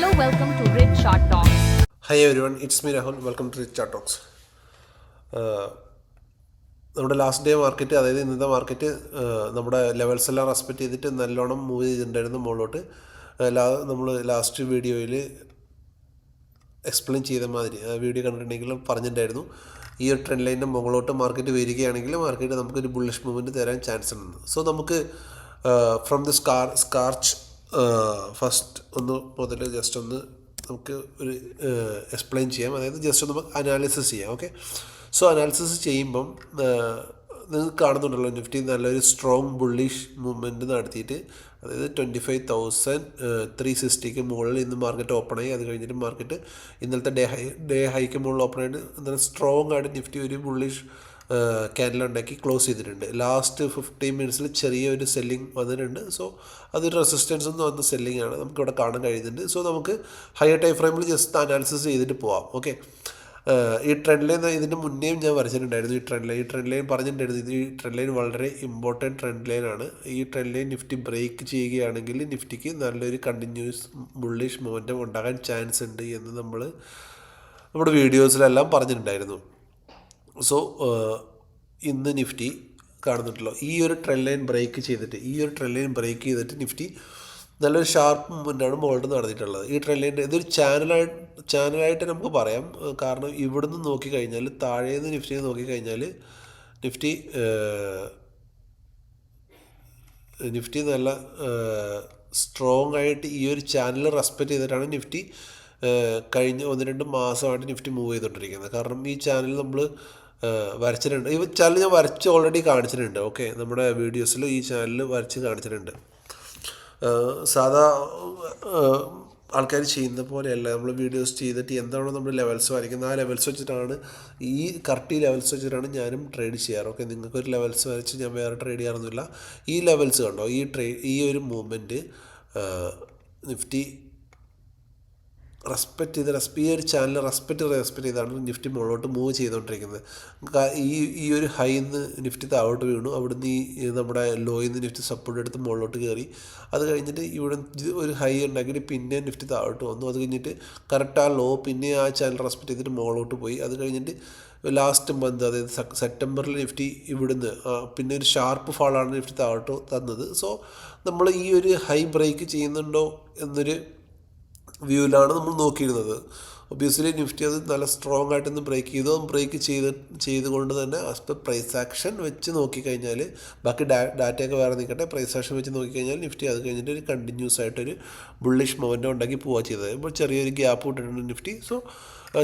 Hello, welcome to Rich Chart Talks hi every one it's me Rahul welcome to Rich Talks നമ്മുടെ last day market അതായത് ഇന്നത്തെ market നമ്മുടെ levels എല്ലാം respect ചെയ്തിട്ട് നല്ലോണം move ചെയ്തിട്ടുണ്ടായിരുന്നു മുകളിലോട്ട്. നമ്മൾ ലാസ്റ്റ് വീഡിയോയിൽ എക്സ്പ്ലെയിൻ ചെയ്ത മാതിരി വീഡിയോ കണ്ടിട്ടുണ്ടെങ്കിൽ പറഞ്ഞിട്ടുണ്ടായിരുന്നു. ഈ ഒരു ട്രെൻഡ് ലൈനിന്റെ മുകളിലോട്ട് മാർക്കറ്റ് വരികയാണെങ്കിൽ മാർക്കറ്റ് നമുക്കൊരു ബുള്ളിഷ് മൂവ്മെന്റ് തരാൻ ചാൻസ് ഉണ്ട്. സോ നമുക്ക് from the scar scratch first ഒന്ന് മുതൽ ജസ്റ്റ് ഒന്ന് നമുക്ക് ഒരു എക്സ്പ്ലെയിൻ ചെയ്യാം. അതായത് ജസ്റ്റ് ഒന്ന് അനാലിസിസ് ചെയ്യാം ഓക്കെ സോ അനാലിസിസ് ചെയ്യുമ്പം നിങ്ങൾക്ക് കാണുന്നുണ്ടല്ലോ നിഫ്റ്റി നല്ലൊരു സ്ട്രോങ് ബുള്ളിഷ് മൂവ്മെന്റ് നടത്തിയിട്ട് അതായത് ട്വന്റി ഫൈവ് തൗസൻഡ് ത്രീ സിക്സ്റ്റിക്ക് മുകളിൽ ഇന്ന് മാർക്കറ്റ് ഓപ്പൺ ആയി. അത് കഴിഞ്ഞിട്ട് മാർക്കറ്റ് ഇന്നലത്തെ ഡേ ഹൈ ഡേ ഹൈക്ക് മുകളിൽ ഓപ്പൺ ആയിട്ട് എന്തായാലും സ്ട്രോങ് ആയിട്ട് നിഫ്റ്റി ഒരു ബുള്ളിഷ് ക്യാൻഡിൽ ഉണ്ടാക്കി ക്ലോസ് ചെയ്തിട്ടുണ്ട്. ലാസ്റ്റ് ഫിഫ്റ്റീൻ മിനിറ്റ്സിൽ ചെറിയൊരു സെല്ലിംഗ് വന്നിട്ടുണ്ട്. സോ അതൊരു റെസിസ്റ്റൻസ് എന്ന് വന്ന സെല്ലിംഗ് ആണ്. നമുക്കിവിടെ കാണാൻ കഴിയുന്നുണ്ട്. സോ നമുക്ക് ഹയർ ടൈം ഫ്രെയിമിൽ ജസ്റ്റ് അനാലിസിസ് ചെയ്തിട്ട് പോവാം. ഓക്കെ ഈ ട്രെൻഡ് ലൈൻ ഇതിന്റെ മുന്നേയും ഞാൻ വരച്ചിട്ടുണ്ടായിരുന്നു. ഈ ട്രെൻഡ് ലൈൻ ഈ ട്രെൻഡ് ലൈൻ പറഞ്ഞിട്ടുണ്ടായിരുന്നു. ഇത് ഈ ട്രെൻഡ് ലൈൻ വളരെ ഇമ്പോർട്ടന്റ് ട്രെൻഡ് ലൈൻ ആണ്. ഈ ട്രെൻഡ് ലൈൻ നിഫ്റ്റി ബ്രേക്ക് ചെയ്യുകയാണെങ്കിൽ നിഫ്റ്റിക്ക് നല്ലൊരു കണ്ടിന്യൂസ് ബുള്ളിഷ് മൊമെന്റം ഉണ്ടാകാൻ ചാൻസ് ഉണ്ട് എന്ന് നമ്മൾ നമ്മുടെ വീഡിയോസിലെല്ലാം പറഞ്ഞിട്ടുണ്ടായിരുന്നു. സോ ഇന്ന് നിഫ്റ്റി കാണുന്നുണ്ടല്ലോ. ഈ ഒരു ട്രെൻഡ് ലൈൻ ബ്രേക്ക് ചെയ്തിട്ട് ഈ ഒരു ട്രെൻഡ് ലൈൻ ബ്രേക്ക് ചെയ്തിട്ട് നിഫ്റ്റി നല്ലൊരു ഷാർപ്പ് മൂവ്മെന്റാണ് മുകളിൽ നടന്നിട്ടുള്ളത്. ഈ ട്രെൻഡ് ലൈന്റെ ഇതൊരു ചാനലായിട്ട് ചാനലായിട്ട് നമുക്ക് പറയാം. കാരണം ഇവിടുന്ന് നോക്കിക്കഴിഞ്ഞാൽ താഴേന്ന് നിഫ്റ്റിയെ നോക്കിക്കഴിഞ്ഞാൽ നിഫ്റ്റി നിഫ്റ്റി നല്ല സ്ട്രോങ് ആയിട്ട് ഈ ഒരു ചാനൽ റെസ്പെക്റ്റ് ചെയ്തിട്ടാണ് നിഫ്റ്റി കഴിഞ്ഞ ഒന്ന് രണ്ട് മാസമായിട്ട് നിഫ്റ്റി മൂവ് ചെയ്തുകൊണ്ടിരിക്കുന്നത് കാരണം ഈ ചാനൽ നമ്മൾ വരച്ചിട്ടുണ്ട്. ഈ ചാനൽ ഞാൻ വരച്ച് ഓൾറെഡി കാണിച്ചിട്ടുണ്ട്. ഓക്കെ നമ്മുടെ വീഡിയോസിൽ ഈ ചാനൽ വരച്ച് കാണിച്ചിട്ടുണ്ട്. സാധാ ആൾക്കാർ ചെയ്യുന്ന പോലെയല്ല. നമ്മൾ വീഡിയോസ് ചെയ്തിട്ട് എന്താണോ നമ്മൾ ലെവൽസ് വരയ്ക്കുന്നത്. ആ ലെവൽസ് വെച്ചിട്ടാണ് ഈ കറക്റ്റ് ലെവൽസ് വെച്ചിട്ടാണ് ഞാനും ട്രേഡ് ചെയ്യാറ്. ഓക്കെ നിങ്ങൾക്കൊരു ലെവൽസ് വരച്ച് ഞാൻ വേറെ ട്രേഡ് ചെയ്യാറൊന്നുമില്ല. ഈ ലെവൽസ് കണ്ടോ? ഈ ട്രേ ഈ ഒരു മൂവ്മെന്റ് നിഫ്റ്റി റെസ്പെക്റ്റ് ചെയ്ത് റെസ്പെ ചാനൽ റെസ്പെക്റ്റ് റെസ്പെക്റ്റ് ചെയ്താണ് നിഫ്റ്റി മുകളിലോട്ട് മൂവ് ചെയ്തുകൊണ്ടിരിക്കുന്നത് ഈ ഈ ഒരു ഹൈന്ന് നിഫ്റ്റി താഴോട്ട് വീണു. അവിടുന്ന് ഈ നമ്മുടെ ലോയിൽ നിന്ന് നിഫ്റ്റി സപ്പോർട്ട് എടുത്ത് മുകളിലോട്ട് കയറി അത് കഴിഞ്ഞിട്ട് ഇവിടെ ഒരു ഹൈ ഉണ്ടാക്കിയിട്ട് പിന്നെ നിഫ്റ്റി താഴോട്ട് വന്നു. അത് കഴിഞ്ഞിട്ട് കറക്റ്റ് ആ ലോ പിന്നെ ആ ചാനൽ റെസ്പെക്റ്റ് ചെയ്തിട്ട് മുകളിലോട്ട് പോയി. അത് കഴിഞ്ഞിട്ട് ലാസ്റ്റ് മന്ത് അതായത് സെപ്റ്റംബറിൽ നിഫ്റ്റി ഇവിടുന്ന് പിന്നെ ഒരു ഷാർപ്പ് ഫാളാണ് നിഫ്റ്റി താഴോട്ട് തന്നത്. സോ നമ്മൾ ഈ ഒരു ഹൈ ബ്രേക്ക് ചെയ്യുന്നുണ്ടോ എന്നൊരു വ്യൂവിലാണ് നമ്മൾ നോക്കിയിരുന്നത്. ഒബ്വിയസ്ലി നിഫ്റ്റി അത് നല്ല സ്ട്രോങ് ആയിട്ടൊന്ന് ബ്രേക്ക് ചെയ്തു. ബ്രേക്ക് ചെയ്ത് ചെയ്തുകൊണ്ട് തന്നെ ആസ് പെർ പ്രൈസ് ആക്ഷൻ വെച്ച് നോക്കിക്കഴിഞ്ഞാൽ ബാക്കി ഡാ ഡാറ്റയൊക്കെ വേറെ നിൽക്കട്ടെ പ്രൈസ് ആക്ഷൻ വെച്ച് നോക്കിക്കഴിഞ്ഞാൽ നിഫ്റ്റി അത് കഴിഞ്ഞിട്ട് ഒരു കണ്ടിന്യൂസ് ആയിട്ടൊരു ബുള്ളിഷ് മൊമെന്റ് ഉണ്ടാക്കി പോവുക ചെയ്തത്. ഇപ്പോൾ ചെറിയൊരു ഗ്യാപ്പ് ഇട്ടിട്ടുണ്ട് നിഫ്റ്റി സോ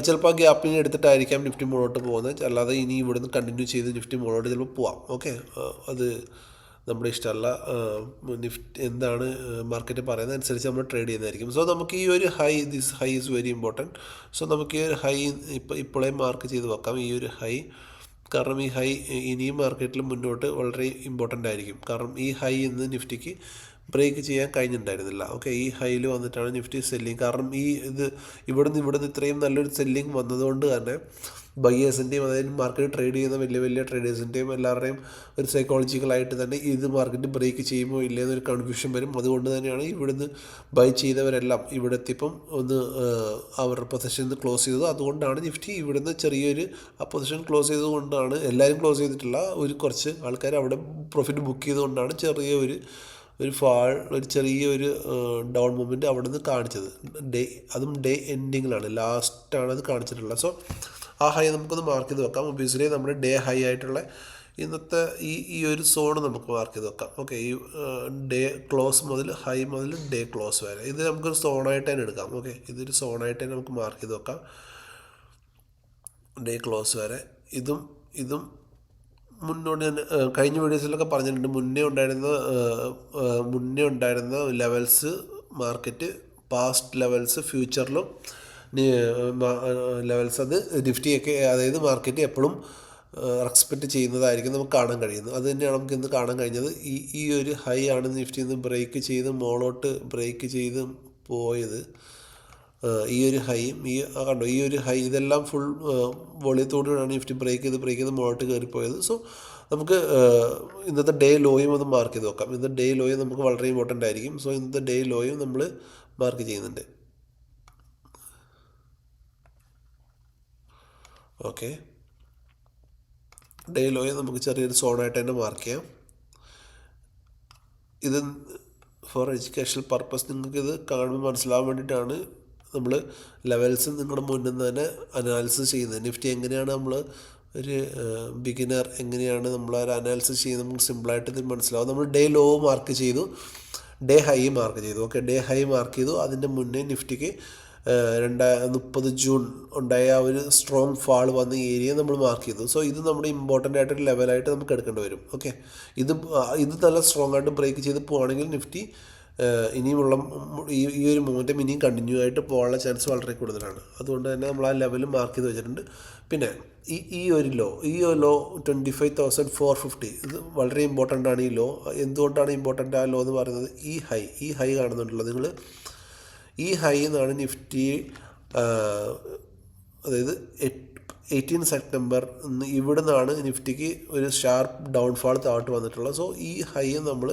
ചിലപ്പോൾ ആ ഗ്യാപ്പിന് എടുത്തിട്ടായിരിക്കാം നിഫ്റ്റി മുകളോട്ട് പോകുന്നത്. അല്ലാതെ ഇനി ഇവിടുന്ന് കണ്ടിന്യൂ ചെയ്ത് നിഫ്റ്റി മുകളോട്ട് ചിലപ്പോൾ പോവാം. ഓക്കെ അത് നമ്മുടെ ഇഷ്ടമുള്ള നിഫ്റ്റ് എന്താണ് മാർക്കറ്റ് പറയുന്നത് അനുസരിച്ച് നമ്മൾ ട്രേഡ് ചെയ്യുന്നതായിരിക്കും. സോ നമുക്ക് ഈ ഒരു high this high is very important so നമുക്ക് ഈ ഒരു ഹൈ ഇപ്പോൾ ഇപ്പോഴേ മാർക്ക് ചെയ്ത് വെക്കാം. ഈ ഒരു ഹൈ കാരണം ഈ ഹൈ ഇനിയും മാർക്കറ്റിൽ മുന്നോട്ട് വളരെ ഇമ്പോർട്ടന്റ് ആയിരിക്കും. കാരണം ഈ ഹൈ ഇന്ന് നിഫ്റ്റിക്ക് ബ്രേക്ക് ചെയ്യാൻ കഴിഞ്ഞിട്ടുണ്ടായിരുന്നില്ല. ഓക്കെ ഈ ഹൈയിൽ വന്നിട്ടാണ് നിഫ്റ്റി സെല്ലിങ് കാരണം ഈ ഇത് ഇവിടുന്ന് ഇവിടുന്ന് ഇത്രയും നല്ലൊരു സെല്ലിങ് വന്നതുകൊണ്ട് തന്നെ ബയ്യേഴ്സിന്റെയും അതായത് മാർക്കറ്റ് ട്രേഡ് ചെയ്യുന്ന വലിയ വലിയ ട്രേഡേഴ്സിന്റെയും എല്ലാവരുടെയും ഒരു സൈക്കോളജിക്കലായിട്ട് തന്നെ ഇത് മാർക്കറ്റ് ബ്രേക്ക് ചെയ്യുമോ ഇല്ലേ എന്നൊരു കൺഫ്യൂഷൻ വരും. അതുകൊണ്ട് തന്നെയാണ് ഇവിടുന്ന് ബൈ ചെയ്തവരെല്ലാം ഇവിടെ എത്തിയപ്പം ഒന്ന് അവരുടെ പൊസിഷൻ ക്ലോസ് ചെയ്തത്. അതുകൊണ്ടാണ് നിഫ്റ്റി ഇവിടുന്ന് ചെറിയൊരു ആ പൊസിഷൻ ക്ലോസ് ചെയ്തുകൊണ്ടാണ് എല്ലാവരും ക്ലോസ് ചെയ്തിട്ടില്ല. ഒരു കുറച്ച് ആൾക്കാർ അവിടെ പ്രോഫിറ്റ് ബുക്ക് ചെയ്തുകൊണ്ടാണ് ചെറിയ ഒരു ഒരു ഫാൾ ഒരു ചെറിയ ഒരു ഡൗൺ മൂവ്മെന്റ് അവിടെ നിന്ന് കാണിച്ചത്. ഡേ അതും ഡേ എൻഡിങ്ങിലാണ് ലാസ്റ്റാണ് അത് കാണിച്ചിട്ടുള്ളത്. സോ ആ ഹൈ നമുക്കൊന്ന് മാർക്ക് ചെയ്ത് വെക്കാം. ഒബിയസ്ലി നമ്മുടെ ഡേ ഹൈ ആയിട്ടുള്ള ഇന്നത്തെ ഈ ഈ ഒരു സോൺ നമുക്ക് മാർക്ക് ചെയ്ത് വെക്കാം. ഓക്കെ ഈ ഡേ ക്ലോസ് മുതൽ ഹൈ മുതൽ ഡേ ക്ലോസ് വരെ. ഇത് നമുക്കൊരു സോണായിട്ട് തന്നെ എടുക്കാം. ഓക്കെ ഇതൊരു സോണായിട്ട് തന്നെ നമുക്ക് മാർക്ക് ചെയ്ത് വെക്കാം. ഡേ ക്ലോസ് വരെ. ഇതും ഇതും മുന്നോട്ട് ഞാൻ കഴിഞ്ഞ വീഡിയോസിലൊക്കെ പറഞ്ഞിട്ടുണ്ട്. മുന്നേ ഉണ്ടായിരുന്ന മുന്നേ ഉണ്ടായിരുന്ന ലെവൽസ് മാർക്കറ്റ് പാസ്റ്റ് ലെവൽസ് ഫ്യൂച്ചറിലും ലെവൽസ് അത് നിഫ്റ്റിയൊക്കെ അതായത് മാർക്കറ്റ് എപ്പോഴും റെസ്പെക്റ്റ് ചെയ്യുന്നതായിരിക്കും നമുക്ക് കാണാൻ കഴിയുന്നത്. അത് തന്നെയാണ് നമുക്ക് ഇന്ന് കാണാൻ കഴിഞ്ഞത്. ഈ ഈ ഒരു ഹൈ ആണ് നിഫ്റ്റി ഇന്ന് ബ്രേക്ക് ചെയ്ത് മോളോട്ട് ബ്രേക്ക് ചെയ്ത് പോയത്. ഈ ഒരു ഹൈയും ഈ കണ്ടോ ഈ ഒരു ഹൈ ഇതെല്ലാം ഫുൾ വോളിയത്തോടുകൂടിയാണ് നിഫ്റ്റി ബ്രേക്ക് ചെയ്ത് ബ്രേക്ക് ചെയ്ത് മോളോട്ട് കയറിപ്പോയത് സോ നമുക്ക് ഇന്നത്തെ ഡേ ലോയും ഒന്ന് മാർക്ക് ചെയ്ത് നോക്കാം. ഇന്നത്തെ ഡേ ലോയും നമുക്ക് വളരെ ഇമ്പോർട്ടന്റ് ആയിരിക്കും. സോ ഇന്നത്തെ ഡേ ലോയും നമ്മൾ മാർക്ക് ചെയ്യുന്നുണ്ട്. ഓക്കെ. ഡേ ലോയെ നമുക്ക് ചെറിയൊരു സോണായിട്ട് തന്നെ മാർക്ക് ചെയ്യാം. ഇത് ഫോർ എഡ്യൂക്കേഷണൽ പർപ്പസ് നിങ്ങൾക്കിത് കാണുമ്പോൾ മനസ്സിലാവാൻ വേണ്ടിയിട്ടാണ് നമ്മൾ ലെവൽസ് നിങ്ങളുടെ മുന്നിൽ നിന്ന് തന്നെ അനാലിസിസ് ചെയ്യുന്നത്. നിഫ്റ്റി എങ്ങനെയാണ് നമ്മൾ ഒരു ബിഗിനർ എങ്ങനെയാണ് നമ്മൾ ഒരു അനാലിസിസ് ചെയ്യുന്നത് നമുക്ക് സിമ്പിളായിട്ട് ഇത് മനസ്സിലാവും. നമ്മൾ ഡേ ലോ മാർക്ക് ചെയ്തു. ഡേ ഹൈ മാർക്ക് ചെയ്തു. ഓക്കെ ഡേ ഹൈ മാർക്ക് ചെയ്തു. അതിന്റെ മുന്നേ നിഫ്റ്റിക്ക് രണ്ടാ മുപ്പത് ജൂൺ ഉണ്ടായ ആ ഒരു സ്ട്രോങ് ഫാൾ വന്ന ഏരിയ നമ്മൾ മാർക്ക് ചെയ്തു. സോ ഇത് നമ്മുടെ ഇമ്പോർട്ടന്റ് ആയിട്ടൊരു ലെവലായിട്ട് നമുക്ക് എടുക്കേണ്ടി വരും. ഓക്കെ ഇത് ഇത് നല്ല സ്ട്രോങ് ആയിട്ട് ബ്രേക്ക് ചെയ്ത് പോവുകയാണെങ്കിൽ നിഫ്റ്റി ഇനിയുമുള്ള ഈ ഈ ഒരു മൂമെന്റം ഇനിയും കണ്ടിന്യൂ ആയിട്ട് പോകാനുള്ള ചാൻസ് വളരെ കൂടുതലാണ്. അതുകൊണ്ട് തന്നെ നമ്മൾ ആ ലെവൽ മാർക്ക് ചെയ്ത് വെച്ചിട്ടുണ്ട്. പിന്നെ ഈ ഈ ഒരു ലോ ഈ ഒരു low twenty five thousand four fifty ഇത് വളരെ ഇമ്പോർട്ടന്റ് ആണ് ഈ ലോ എന്തുകൊണ്ടാണ് ഇമ്പോർട്ടന്റ് ആ ലോ എന്ന് പറയുന്നത്? ഈ ഹൈ ഈ ഹൈ കാണുന്നുണ്ടല്ലോ. നിങ്ങൾ ഈ ഹൈ എന്നാണ് നിഫ്റ്റി അതായത് എയ്റ്റീൻ സെപ്റ്റംബർ ഇവിടെ നിന്നാണ് നിഫ്റ്റിക്ക് ഒരു ഷാർപ്പ് ഡൗൺഫാൾ താഴ്ട്ട് വന്നിട്ടുള്ളത്. സോ ഈ ഹൈ നമ്മൾ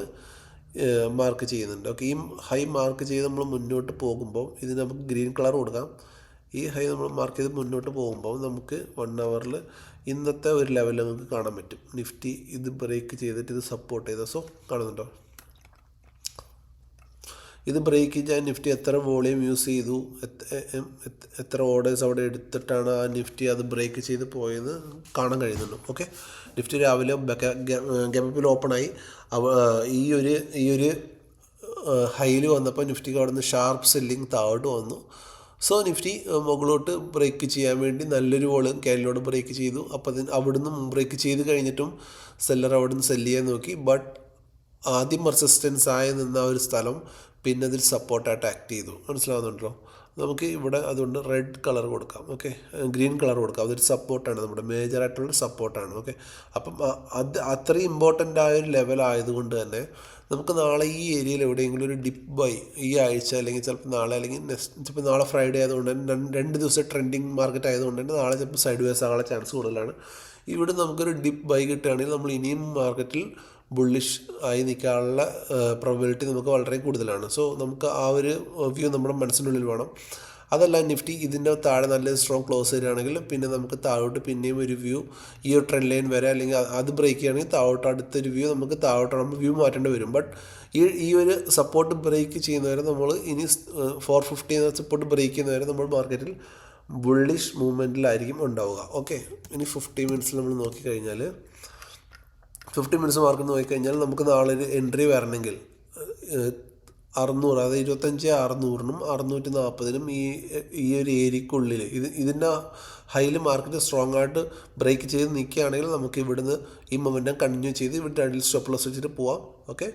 മാർക്ക് ചെയ്യുന്നുണ്ട്. ഓക്കെ ഈ ഹൈ മാർക്ക് ചെയ്ത് നമ്മൾ മുന്നോട്ട് പോകുമ്പോൾ ഇത് നമുക്ക് ഗ്രീൻ കളർ കൊടുക്കാം. ഈ ഹൈ നമ്മൾ മാർക്ക് ചെയ്ത് മുന്നോട്ട് പോകുമ്പോൾ നമുക്ക് വൺ അവറിൽ ഇന്നത്തെ ഒരു ലെവൽ നമുക്ക് കാണാൻ പറ്റും. നിഫ്റ്റി ഇത് ബ്രേക്ക് ചെയ്തിട്ട് ഇത് സപ്പോർട്ട് ചെയ്ത. സോ കാണുന്നുണ്ടോ? ഇത് ബ്രേക്ക് ചെയ്യാൻ നിഫ്റ്റി എത്ര വോളിയം യൂസ് ചെയ്തു? എത്ര ഓർഡേഴ്സ് അവിടെ എടുത്തിട്ടാണ് ആ നിഫ്റ്റി അത് ബ്രേക്ക് ചെയ്ത് പോയത് കാണാൻ കഴിയുന്നുണ്ട്. ഓക്കെ നിഫ്റ്റി രാവിലെ ഗ്യാപ്പിൽ ഓപ്പണായി അവ ഈ ഒരു ഈ ഒരു ഹൈയിൽ വന്നപ്പോൾ നിഫ്റ്റിക്ക് അവിടെ നിന്ന് ഷാർപ്പ് സെല്ലിങ് താഴോട്ട് വന്നു. സോ നിഫ്റ്റി മുകളിലോട്ട് ബ്രേക്ക് ചെയ്യാൻ വേണ്ടി നല്ലൊരു വോളിയം കേരളോട് ബ്രേക്ക് ചെയ്തു. അപ്പോൾ അവിടുന്ന് ബ്രേക്ക് ചെയ്ത് കഴിഞ്ഞിട്ടും സെല്ലർ അവിടുന്ന് സെല്ല് ചെയ്യാൻ നോക്കി. ബട്ട് ആദ്യം റെസിസ്റ്റൻസ് ആയി നിന്ന ഒരു സ്ഥലം പിന്നെ അതിൽ സപ്പോർട്ടായിട്ട് ആക്ട് ചെയ്തു. മനസ്സിലാവുന്നുണ്ടോ? നമുക്ക് ഇവിടെ അതുകൊണ്ട് റെഡ് കളർ കൊടുക്കാം ഓക്കെ ഗ്രീൻ കളർ കൊടുക്കാം. അതൊരു സപ്പോർട്ടാണ് നമ്മുടെ മേജറായിട്ടുള്ള സപ്പോർട്ടാണ് ഓക്കെ അപ്പം അത് അത്രയും ഇമ്പോർട്ടന്റ് ആയ ഒരു ലെവൽ ആയതുകൊണ്ട് തന്നെ നമുക്ക് നാളെ ഈ ഏരിയയിൽ എവിടെയെങ്കിലും ഒരു ഡിപ്പ് ബൈ ഈ ആഴ്ച അല്ലെങ്കിൽ ചിലപ്പോൾ നാളെ അല്ലെങ്കിൽ നെക്സ്റ്റ് ചിലപ്പോൾ നാളെ ഫ്രൈഡേ ആയതുകൊണ്ട് തന്നെ രണ്ട് ദിവസം ട്രെൻഡിങ് മാർക്കറ്റ് ആയതുകൊണ്ട് തന്നെ നാളെ ചിലപ്പോൾ സൈഡ് വേസ് ആകാനുള്ള ചാൻസ് കൂടുതലാണ്. ഇവിടെ നമുക്കൊരു ഡിപ്പ് ബൈ കിട്ടുകയാണെങ്കിൽ നമ്മൾ ഇനിയും മാർക്കറ്റിൽ ബുള്ളിഷ് ആയി നിൽക്കാനുള്ള പ്രോബിലിറ്റി നമുക്ക് വളരെ കൂടുതലാണ്. സോ നമുക്ക് ആ ഒരു വ്യൂ നമ്മുടെ മനസ്സിനുള്ളിൽ വേണം. അതല്ല നിഫ്റ്റി ഇതിന്റെ താഴെ നല്ല സ്ട്രോങ് ക്ലോസ് വരികയാണെങ്കിൽ പിന്നെ നമുക്ക് താഴോട്ട് പിന്നെയും ഒരു വ്യൂ ഈ ഒരു ട്രെൻഡ് ലൈൻ വരെ അല്ലെങ്കിൽ അത് ബ്രേക്ക് ചെയ്യുകയാണെങ്കിൽ താഴോട്ട് അടുത്തൊരു വ്യൂ നമുക്ക് താഴോട്ട് വ്യൂ മാറ്റേണ്ടി വരും. ബട്ട് ഈ ഈ ഒരു സപ്പോർട്ട് ബ്രേക്ക് ചെയ്യുന്നവരെ നമ്മൾ ഇനി ഫോർ ഫിഫ്റ്റി എന്ന സപ്പോർട്ട് ബ്രേക്ക് ചെയ്യുന്നവരെ നമ്മൾ മാർക്കറ്റിൽ ബുള്ളിഷ് മൂവ്മെന്റിലായിരിക്കും ഉണ്ടാവുക. ഓക്കെ ഇനി ഫിഫ്റ്റി മിനിറ്റ്സിൽ നമ്മൾ നോക്കിക്കഴിഞ്ഞാൽ ഫിഫ്റ്റി മിനിറ്റ്സ് മാർക്ക് നോക്കിക്കഴിഞ്ഞാൽ നമുക്ക് നാളെ ഒരു എൻട്രി വരണമെങ്കിൽ അറുന്നൂറ് അതായത് ഇരുപത്തഞ്ച് അറുന്നൂറിനും അറുന്നൂറ്റി നാൽപ്പതിനും ഈ ഈ ഒരു ഏരിയക്കുള്ളിൽ ഇത് ഇതിന്റെ ഹൈയിൽ മാർക്കറ്റ് സ്ട്രോങ് ആയിട്ട് ബ്രേക്ക് ചെയ്ത് നിൽക്കുകയാണെങ്കിൽ നമുക്ക് ഇവിടുന്ന് ഈ മൊമെന്റം കണ്ടിന്യൂ ചെയ്ത് ഇവിടെ രണ്ടിൽ സ്റ്റോപ്പ് ലോസ് വെച്ചിട്ട് പോവാം. ഓക്കെ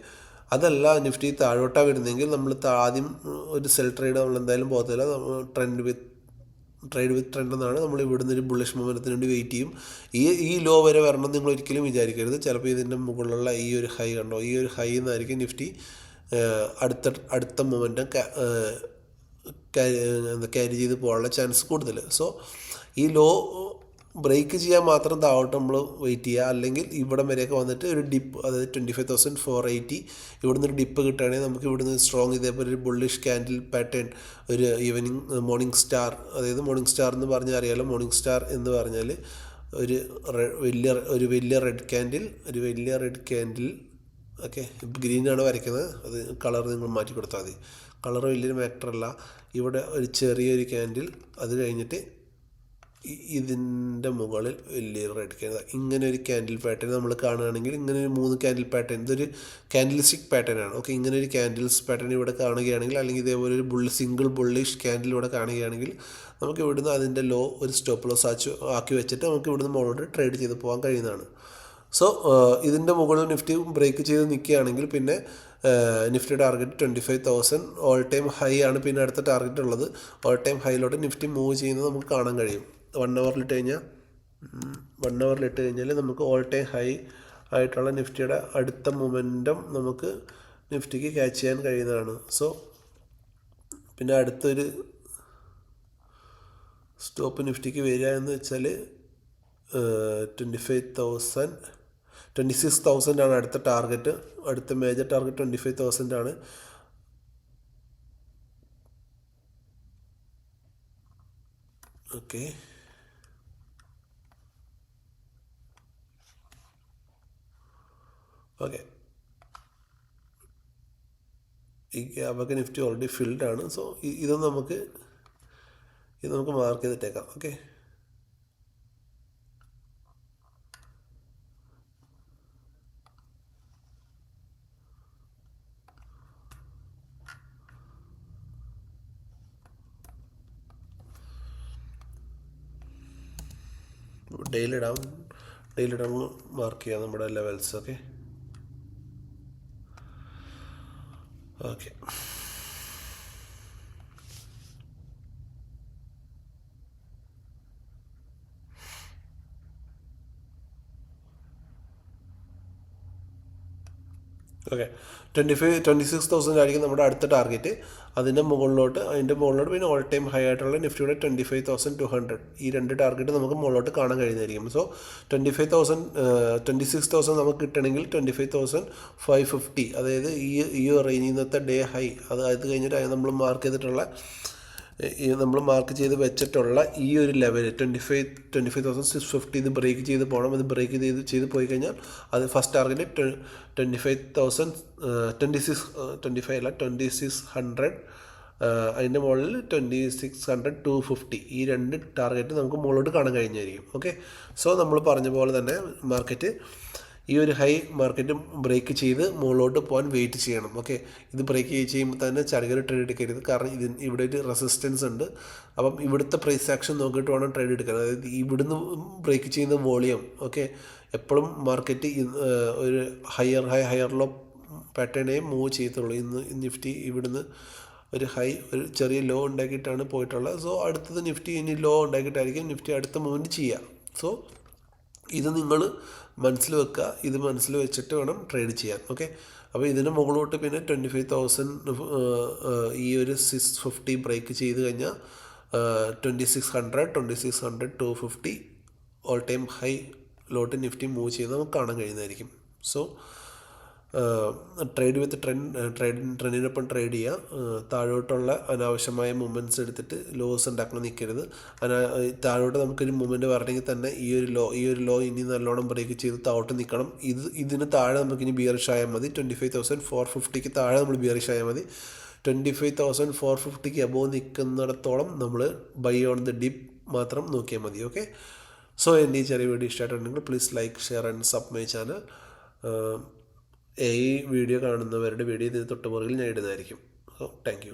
അതല്ല നിഫ്റ്റി താഴോട്ടാണ് വരുന്നതെങ്കിൽ നമ്മൾ ആദ്യം ഒരു സെൽ ട്രേഡ് നമ്മൾ എന്തായാലും പോകത്തില്ല. Trend with trade with trend എന്നാണ്. നമ്മൾ ഇവിടുന്ന് ഒരു ബുള്ളിഷ് മൊമെന്റത്തിന് വേണ്ടി വെയിറ്റ് ചെയ്യും. ഈ ഈ ലോ വരെ വരണം നിങ്ങൾ ഒരിക്കലും വിചാരിക്കരുത്. ചിലപ്പോൾ ഇതിന്റെ മുകളിലുള്ള ഈ ഒരു ഹൈ കണ്ടോ? ഈ ഒരു ഹൈ എന്നായിരിക്കും നിഫ്റ്റി അടുത്ത അടുത്ത മൊമെന്റം എന്താ ക്യാരി ചെയ്ത് പോകാനുള്ള ചാൻസ് കൂടുതൽ സോ ഈ ലോ ബ്രേക്ക് ചെയ്യാൻ മാത്രം താഴോട്ട് നമ്മൾ വെയിറ്റ് ചെയ്യുക. അല്ലെങ്കിൽ ഇവിടം വരെയൊക്കെ വന്നിട്ട് ഒരു ഡിപ്പ് അതായത് twenty five thousand four eighty ഇവിടുന്ന് ഒരു ഡിപ്പ് കിട്ടുകയാണെങ്കിൽ നമുക്ക് ഇവിടുന്ന് സ്ട്രോങ് ഇതേപോലെ ഒരു ബുള്ളിഷ് ക്യാൻഡിൽ പാറ്റേൺ ഒരു ഈവനിങ് മോർണിംഗ് സ്റ്റാർ അതായത് മോർണിംഗ് സ്റ്റാർ എന്ന് പറഞ്ഞാൽ അറിയാലോ മോർണിംഗ് സ്റ്റാർ എന്ന് പറഞ്ഞാൽ ഒരു വലിയ ഒരു വലിയ റെഡ് ക്യാൻഡിൽ ഒരു വലിയ റെഡ് ക്യാൻഡിൽ ഓക്കെ ഗ്രീനാണ് വരയ്ക്കുന്നത്. അത് കളർ നിങ്ങൾ മാറ്റി കൊടുത്താൽ മതി. കളർ വലിയൊരു മാറ്ററല്ല ഇവിടെ ഒരു ചെറിയൊരു ക്യാൻഡിൽ അത് കഴിഞ്ഞിട്ട് ഇതിന്റെ മുകളിൽ വലിയ റെഡ് ക്യാൻഡിൽ ഇങ്ങനെ ഒരു ക്യാൻഡിൽ പാറ്റേൺ നമ്മൾ കാണുകയാണെങ്കിൽ ഇങ്ങനെ ഒരു മൂന്ന് ക്യാൻഡിൽ പാറ്റേൺ ഇതൊരു ക്യാൻഡിൽസ്റ്റിക് പാറ്റേൺ ആണ്. ഓക്കെ ഇങ്ങനെ ഒരു ക്യാൻഡിൽസ് പാറ്റേൺ ഇവിടെ കാണുകയാണെങ്കിൽ അല്ലെങ്കിൽ ഇതേപോലെ ഒരു ബുള്ളി സിംഗിൾ ബുള്ളിഷ് ക്യാൻഡിൽ ഇവിടെ കാണുകയാണെങ്കിൽ നമുക്ക് ഇവിടുന്ന് അതിന്റെ ലോ ഒരു സ്റ്റോപ്പ് ലോസ് ആക്കി ആക്കി വെച്ചിട്ട് നമുക്ക് ഇവിടുന്ന് മുകളിലോട്ട് ട്രേഡ് ചെയ്ത് പോകാൻ കഴിയുന്നതാണ്. സോ ഇതിന്റെ മുകളിൽ നിഫ്റ്റി ബ്രേക്ക് ചെയ്ത് നിൽക്കുകയാണെങ്കിൽ പിന്നെ Nifty target twenty five thousand all time high ആണ് പിന്നെ അടുത്ത ടാർഗറ്റ് ഉള്ളത്. ഓൾ ടൈം ഹൈയിലോട്ട് നിഫ്റ്റി മൂവ് ചെയ്യുന്നത് നമുക്ക് കാണാൻ കഴിയും. വൺ അവറിലിട്ട് കഴിഞ്ഞാൽ വൺ അവറിലിട്ട് കഴിഞ്ഞാൽ നമുക്ക് ഓൾ ടൈം ഹൈ ആയിട്ടുള്ള നിഫ്റ്റിയുടെ അടുത്ത മൊമെന്റം നമുക്ക് നിഫ്റ്റിക്ക് ക്യാച്ച് ചെയ്യാൻ കഴിയുന്നതാണ്. സോ പിന്നെ അടുത്തൊരു സ്റ്റോപ്പ് നിഫ്റ്റിക്ക് വരിക എന്ന് വെച്ചാൽ twenty five thousand twenty six thousand ആണ് അടുത്ത ടാർഗറ്റ് അടുത്ത major target twenty five thousand ആണ്. ഓക്കെ ഓക്കെ ഈ ഗ്യാപ്പൊക്കെ നിഫ്റ്റി ഓൾറെഡി ഫിൽഡ് ആണ്. സോ ഇതൊന്നും നമുക്ക് ഇത് നമുക്ക് mark ചെയ്തിട്ടേക്കാം. Okay daily down daily down mark ചെയ്യാം നമ്മുടെ levels okay okay okay twenty five twenty six thousand ആയിരിക്കും നമ്മുടെ അടുത്ത ടാർഗറ്റ് അതിന്റെ മുകളിലോട്ട് അതിന്റെ മുകളിലോട്ട് പിന്നെ ഓൾ ടൈം ഹൈ ആയിട്ടുള്ള നിഫ്റ്റിയുടെ twenty five thousand two hundred ഈ രണ്ട് ടാർഗറ്റ് നമുക്ക് മുകളിലോട്ട് കാണാൻ കഴിയുന്നതായിരിക്കും. So twenty five thousand twenty six thousand നമുക്ക് കിട്ടണമെങ്കിൽ twenty five thousand five fifty അതായത് ഈ ഈ റേഞ്ച് ഇന്നത്തെ ഡേ ഹൈ അത് അത് കഴിഞ്ഞിട്ട് നമ്മൾ മാർക്ക് ചെയ്തിട്ടുള്ള നമ്മൾ മാർക്ക് ചെയ്ത് വെച്ചിട്ടുള്ള ഈ ഒരു level twenty five twenty five thousand six fifty ഇത് ബ്രേക്ക് ചെയ്ത് പോകണം ഇത് ബ്രേക്ക് ചെയ്ത് ചെയ്ത് പോയി കഴിഞ്ഞാൽ അത് first target twenty five thousand twenty six twenty five അല്ല ട്വന്റി സിക്സ് ഹൺഡ്രഡ് അതിന്റെ മുകളിൽ twenty six hundred two fifty ഈ രണ്ട് ടാർഗറ്റ് നമുക്ക് മുകളിലോട്ട് കാണാൻ കഴിഞ്ഞായിരിക്കും. ഓക്കെ സോ നമ്മൾ പറഞ്ഞ പോലെ തന്നെ മാർക്കറ്റ് ഈ ഒരു ഹൈ മാർക്കറ്റ് ബ്രേക്ക് ചെയ്ത് മുകളിലോട്ട് പോകാൻ വെയിറ്റ് ചെയ്യണം. ഓക്കെ ഇത് ബ്രേക്ക് ചെയ്യുമ്പോൾ തന്നെ ചടുകര ട്രേഡ് എടുക്കരുത്. കാരണം ഇത് ഇവിടെ ഒരു റെസിസ്റ്റൻസ് ഉണ്ട്. അപ്പം ഇവിടുത്തെ പ്രൈസ് ആക്ഷൻ നോക്കിയിട്ട് വേണം ട്രേഡ് എടുക്കാൻ. അതായത് ഇവിടുന്ന് ബ്രേക്ക് ചെയ്യുന്ന വോളിയം ഓക്കെ എപ്പോഴും മാർക്കറ്റ് ഒരു ഹയർ ഹൈ ഹയർ ലോ പാറ്റേണേ മൂവ് ചെയ്യത്തുള്ളൂ. ഇന്ന് നിഫ്റ്റി ഇവിടുന്ന് ഒരു ഹൈ ഒരു ചെറിയ ലോ ഉണ്ടാക്കിയിട്ടാണ് പോയിട്ടുള്ളത്. സോ അടുത്തത് നിഫ്റ്റി ഇനി ലോ ഉണ്ടാക്കിയിട്ടായിരിക്കും. നിഫ്റ്റി അടുത്ത മൂവ്മെന്റ് ചെയ്യുക. സോ ഇത് നിങ്ങൾ മനസ്സിൽ വെക്കുക ഇത് മനസ്സിൽ വെച്ചിട്ട് വേണം ട്രേഡ് ചെയ്യാൻ. ഓക്കെ അപ്പോൾ ഇതിന് മുകളിലോട്ട് പിന്നെ ട്വന്റി ഫൈവ് തൗസൻഡ് ഈ ഒരു സിക്സ് ഫിഫ്റ്റി ബ്രേക്ക് ചെയ്ത് കഴിഞ്ഞാൽ twenty six hundred twenty six hundred to fifty all time high lot Nifty move ചെയ്ത് നമുക്ക് കാണാൻ കഴിയുന്നതായിരിക്കും. So trade with trend trade ട്രെൻഡിനൊപ്പം trade ചെയ്യുക താഴോട്ടുള്ള അനാവശ്യമായ മൂവ്മെന്റ്സ് എടുത്തിട്ട് ലോസ് ഉണ്ടാക്കാൻ നിൽക്കരുത് അനാ താഴോട്ട് നമുക്കൊരു മൂമെന്റ് വരണമെങ്കിൽ തന്നെ ഈ ഒരു ലോ ഈ ഒരു ലോ ഇനി നല്ലോണം ബ്രേക്ക് ചെയ്ത് താഴോട്ട് നിൽക്കണം ഇത് ഇതിന് താഴെ നമുക്കിനി ബിയറിഷ് ആയാൽ മതി. ട്വന്റി ഫൈവ് തൗസൻഡ് ഫോർ ഫിഫ്റ്റിക്ക് താഴെ നമ്മൾ ബിയറിഷ് ആയാൽ മതി. ട്വന്റി ഫൈവ് തൗസൻഡ് ഫോർ ഫിഫ്റ്റിക്ക് അബോവ് നിൽക്കുന്നിടത്തോളം നമ്മൾ ബൈ ഓൺ ദ ഡിപ്പ് മാത്രം നോക്കിയാൽ മതി ഓക്കെ സോ എന്റെ ഈ ചെറിയ വീഡിയോ ഇഷ്ടമായിട്ടുണ്ടെങ്കിൽ please like share and sub my channel ഈ വീഡിയോ കാണുന്നവരുടെ വീഡിയോ ഇതിന് തൊട്ടുപുറകിൽ ഞാൻ ഇടുന്നതായിരിക്കും ഓ താങ്ക്